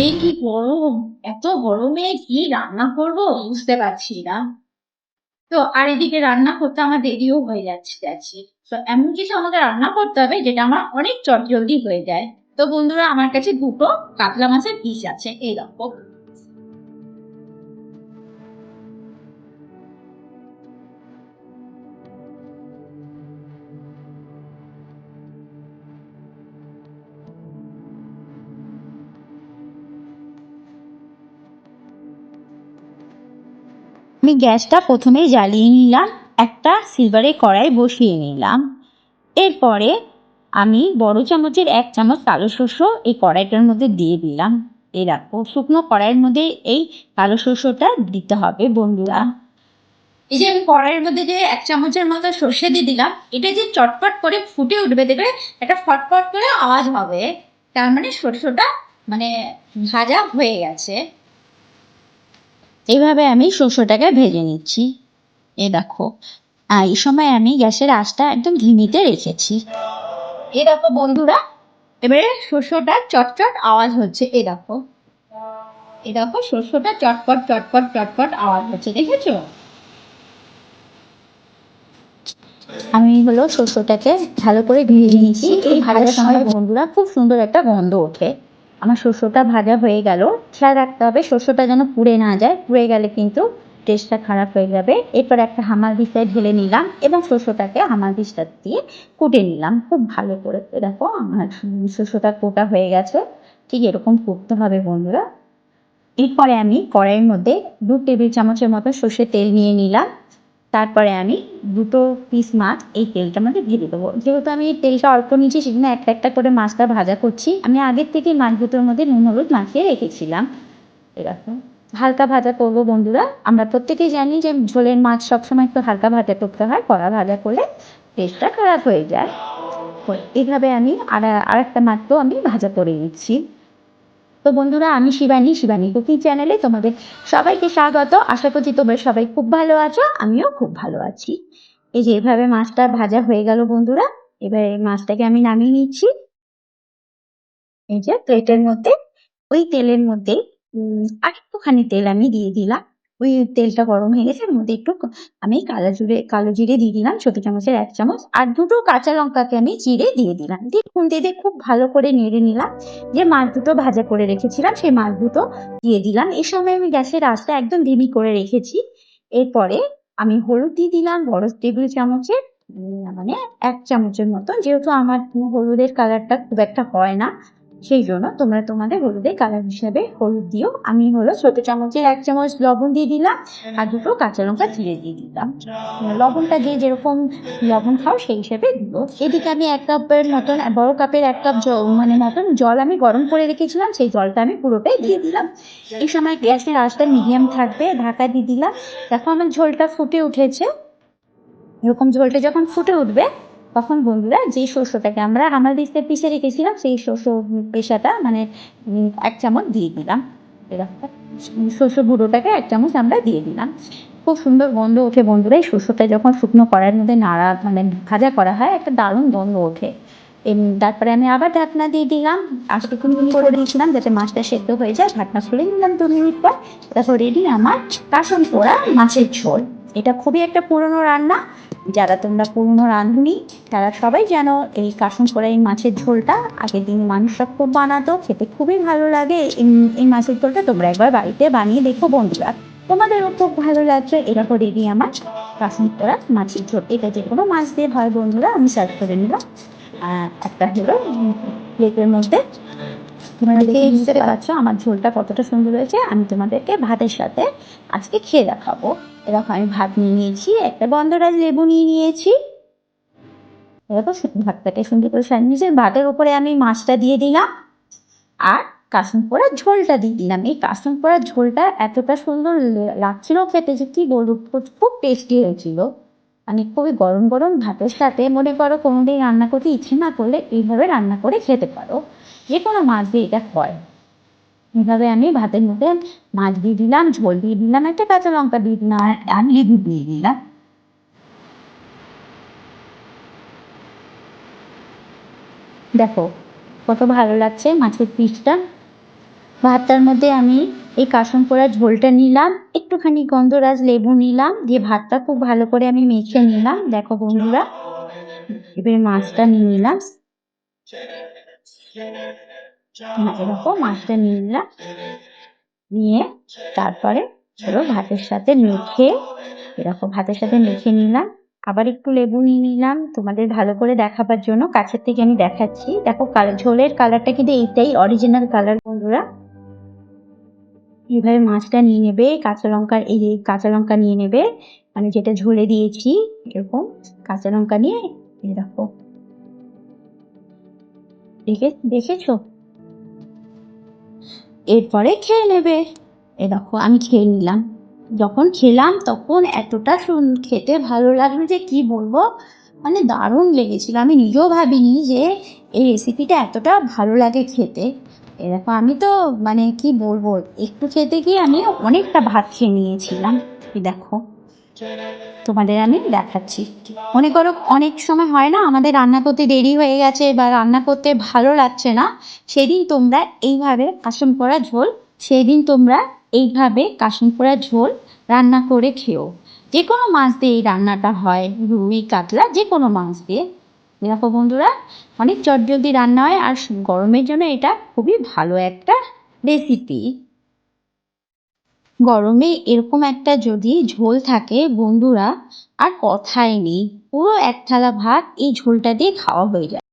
এই কি গরম? এত গরমে কি রান্না করব? বুঝতে পারছি না। তো আর এদিকে রান্না করতে আমার দেরিও হয়ে যাচ্ছে যাচ্ছে। তো এমন কিছু আমাকে রান্না করতে হবে যেটা আমার অনেক চট জলদি হয়ে যায়। তো বন্ধুরা, আমার কাছে দুটো কাতলা মাছের পিস আছে, এই দেখো। আমি গ্যাসটা প্রথমেই জ্বালিয়ে নিলাম, একটা সিলভারের কড়াই বসিয়ে নিলাম। এরপরে আমি বড় চামচের এক চামচ কালো শস্য এই কড়াইটার মধ্যে দিয়ে দিলাম। এই শুকনো কড়াইয়ের মধ্যে এই কালো শস্যটা দিতে হবে বন্ধুরা। এই যে আমি কড়াইয়ের মধ্যে যে এক চামচের মতো সর্ষে দিয়ে দিলাম, এটা যে চটপট করে ফুটে উঠবে দেখবে একটা ফটফট করে আওয়াজ হবে। তার মানে সর্ষেটা মানে ভাজা হয়ে গেছে। এইভাবে আমি শস্যটাকে ভেজে নিচ্ছি। এ দেখো এই সময় আমি গ্যাসের আঁচটা একদম ধিমিতে রেখেছি। এ দেখো বন্ধুরা, এবারে শস্যটা চটচট আওয়াজ হচ্ছে, এ দেখো। এ দেখো শস্যটা চটপট চটপট চটপট আওয়াজ হচ্ছে, দেখেছ? আমি হলো শস্যটাকে ভালো করে ভেজে নিয়েছি। এই ভাজার সময় বন্ধুরা খুব সুন্দর একটা গন্ধ ওঠে। আমার শস্যটা ভাজা হয়ে গেল। খেয়াল রাখতে হবে শস্যটা যেন পুড়ে না যায়, পুড়ে গেলে কিন্তু টেস্টটা খারাপ হয়ে যাবে। এরপর একটা হামাল দিস্তায় ঢেলে নিলাম এবং শস্যটাকে হামাল দিস্তা দিয়ে কুটে নিলাম। খুব ভালো করে। দেখো, আমার শস্যটা কোটা হয়ে গেছে। ঠিক এরকম করতে হবে বন্ধুরা। এরপরে আমি কড়াইয়ের মধ্যে দু টেবিল চামচের মতো সর্ষের তেল নিয়ে নিলাম। তারপরে আমি দুটো পিস মাছ এই তেলটার মধ্যে ভেজে দেবো। যেহেতু আমি তেলটা অল্প নিয়েছি সেখানে একটা একটা করে মাছটা ভাজা করছি। আমি আগের থেকে মাছ দুটোর মধ্যে নুন, হলুদ মাখিয়ে রেখেছিলাম। এরকম হালকা ভাজা করব বন্ধুরা। আমরা প্রত্যেকেই জানি যে ঝোলের মাছ সবসময় একটু হালকা ভাজা করতে হয়, কড়া ভাজা করলে টেস্টটা খারাপ হয়ে যায়। এইভাবে আমি আর আর একটা মাছও আমি ভাজা করে নিচ্ছি। তো বন্ধুরা, আমি শিবানী শিবানী কুকিং চ্যানেলে তোমাদের সবাইকে স্বাগত। আশা করছি তোমরা সবাই খুব ভালো আছো, আমিও খুব ভালো আছি। এই যে এভাবে মাছটা ভাজা হয়ে গেল বন্ধুরা, এবার এই মাছটাকে আমি নামিয়ে নিচ্ছি। এই যে প্লেটের মধ্যে, ওই তেলের মধ্যে আর একটুখানি তেল আমি দিয়ে দিলাম। ওই তেলটা গরম হয়ে গেছে মধ্যে একটু আমি কালো জিরে কালো জিরে দিয়ে দিলাম, ছোট চামচের এক চামচ, আর দুটো কাঁচা লঙ্কাকে আমি চিড়ে দিয়ে দিলাম। দিয়ে খুন্তি দিয়ে খুব ভালো করে নেড়ে নিলাম। যে মাছ দুটো ভাজা করে রেখেছিলাম, সেই মাছ দুটো দিয়ে দিলাম। এই সময় আমি গ্যাসের আঁচটা একদম ধিমি করে রেখেছি। এরপরে আমি হলুদ দিয়ে দিলাম, বড় টেবিল চামচের মানে এক চামচের মতো যেহেতু আমার হলুদের কালারটা খুব একটা হয় না সেই জন্য তোমরা তোমাদের হলুদের কালার হিসাবে হলুদ দিও। আমি হলো ছোট চামচের এক চামচ লবণ দিয়ে দিলাম আর দুটো কাঁচা লঙ্কা চিড়ে দিয়ে দিলাম। লবণটা দিয়ে যেরকম লবণ খাও সেই হিসেবে দিব এদিকে আমি এক কাপের মতন, বড় কাপের এক কাপ মানে মতন জল আমি গরম করে রেখেছিলাম, সেই জলটা আমি পুরোটাই দিয়ে দিলাম। এই সময় গ্যাসের আঁচটা মিডিয়াম থাকবে, ঢাকা দিয়ে দিলাম। দেখো আমার ঝোলটা ফুটে উঠেছে। এরকম ঝোলটা যখন ফুটে উঠবে তখন বন্ধুরা যে শস্যটাকে আমরা হামাল দিস্তে পিষে রেখেছিলাম, সেই শস্য পেশাটা মানে এক চামচ দিয়ে দিলাম। শস্য গুঁড়োটাকে এক চামচ আমরা দিয়ে দিলাম। খুব সুন্দর গন্ধ ওঠে বন্ধুরা। এই শস্যটা যখন শুকনো কড়াইয়ের মধ্যে নাড়া মানে ভাজা করা হয়, একটা দারুণ গন্ধ ওঠে। তারপরে আমি আবার ঢাকনা দিয়ে দিলাম। আশটুকুন করে দিয়েছিলাম যাতে মাছটা সেদ্ধ হয়ে যায়। ঢাকনা খুলে নিলাম দু মিনিট পর। তারপর রেডি আমার কাসন পোড়া মাছের ঝোল। এটা খুবই একটা পুরনো রান্না। যারা তোমরা পুরনো রাঁধুনি, তারা সবাই জানো এই কাসুন করা এই মাছের ঝোলটা। আগের দিন মানুষরা খুব বানাতো, খেতে খুবই ভালো লাগে। এই মাছের ঝোলটা তোমরা একবার বাড়িতে বানিয়ে দেখো বন্ধুরা। তোমাদেরও খুব ভালো লাগছে এরকম রেডি আমার কাসুন করা মাছের ঝোল। এটা যে কোনো মাছ দিয়ে হয় বন্ধুরা, আমি সার্ভ করে নিলাম। একটা হলো প্লেটের মধ্যে তোমরা দেখে বুঝতে পারছ আমার ঝোলটা কতটা সুন্দর হয়েছে। আমি তোমাদেরকে ভাতের সাথে আজকে খেয়ে দেখাবো। এরকম আমি ভাত নিয়ে নিয়েছি একটা বন্ধরাজ লেবু নিয়ে নিয়েছি। এরকম ভাতটাকে সুন্দর করে সাজিয়ে নিয়েছি। ভাতের উপরে আমি মাছটা দিয়ে দিলাম আর কাসুন পোড়ার ঝোলটা দিয়ে দিলাম। এই কাসুন পোড়ার ঝোলটা এতটা সুন্দর লাগছিল খেতে যে কি বলব খুব টেস্টি হয়েছিল। মানে খুবই গরম গরম ভাতের সাথে। মনে করো কোনোদিন রান্না করতে ইচ্ছে না করলে এইভাবে রান্না করে খেতে পারো। যে কোনো মাছ দিয়ে এটা হয়। এভাবে আমি ভাতের মধ্যে মাছ দিয়ে দিলাম, ঝোল দিয়ে দিলাম, একটা কাঁচা লঙ্কা দিয়ে দিলাম আর লেবু দিয়ে দিলাম। দেখো, কত ভালো লাগছে মাছের পিসটা। ভাতটার মধ্যে আমি এই কাসন পোড়া ঝোলটা নিলাম, একটুখানি গন্ধরাজ লেবু নিলাম, দিয়ে ভাতটা খুব ভালো করে আমি মেখে নিলাম। দেখো বন্ধুরা, এবারে মাছটা নিয়ে নিলাম। হ্যাঁ, এরকম মাছটা নিয়ে নিলাম। নিয়ে তারপরে ধরো ভাতের সাথে মেখে এরকম ভাতের সাথে মেখে নিলাম। আবার একটু লেবু নিয়ে নিলাম। তোমাদের ভালো করে দেখাবার জন্য কাছের থেকে আমি দেখাচ্ছি। দেখো ঝোলের কালারটা কিন্তু এইটাই অরিজিনাল কালার বন্ধুরা। এইভাবে মাছটা নিয়ে নেবে কাঁচা লঙ্কা এই কাঁচা লঙ্কা নিয়ে নেবে। আমি যেটা ঝোলে দিয়েছি এরকম কাঁচা লঙ্কা নিয়ে এই দেখো দেখে দেখেছ? এরপরে খেয়ে নেবে। এ দেখো, আমি খেয়ে নিলাম। যখন খেলাম, তখন এতটা খেতে ভালো লাগল যে কি বলব? মানে দারুণ লেগেছিল। আমি নিজেও ভাবিনি যে এই রেসিপিটা এতটা ভালো লাগে খেতে। এ দেখো, আমি তো মানে কি বলব? একটু খেতে গিয়ে আমি অনেকটা ভাত খেয়ে নিয়েছিলাম। দেখো। তোমাদের আমি দেখাচ্ছি। মনে করো অনেক সময় হয় না, আমাদের রান্না করতে দেরি হয়ে গেছে বা রান্না করতে ভালো লাগছে না, সেদিন তোমরা এইভাবে কাসন পোড়া ঝোল, সেদিন তোমরা এইভাবে কাসন পোড়া ঝোল রান্না করে খেও। যে কোনো মাছ দিয়ে এই রান্নাটা হয়, রুই, কাতলা, যে কোনো মাছ দিয়ে। দেখো বন্ধুরা, অনেক চটজলদি রান্না হয় আর গরমের জন্য এটা খুবই ভালো একটা রেসিপি গরমে এরকম একটা যদি ঝোল থাকে, বন্ধুরা, আর কথাই নেই। পুরো এক থালা ভাত এই ঝোলটা দিয়ে খাওয়া হয়ে যায়।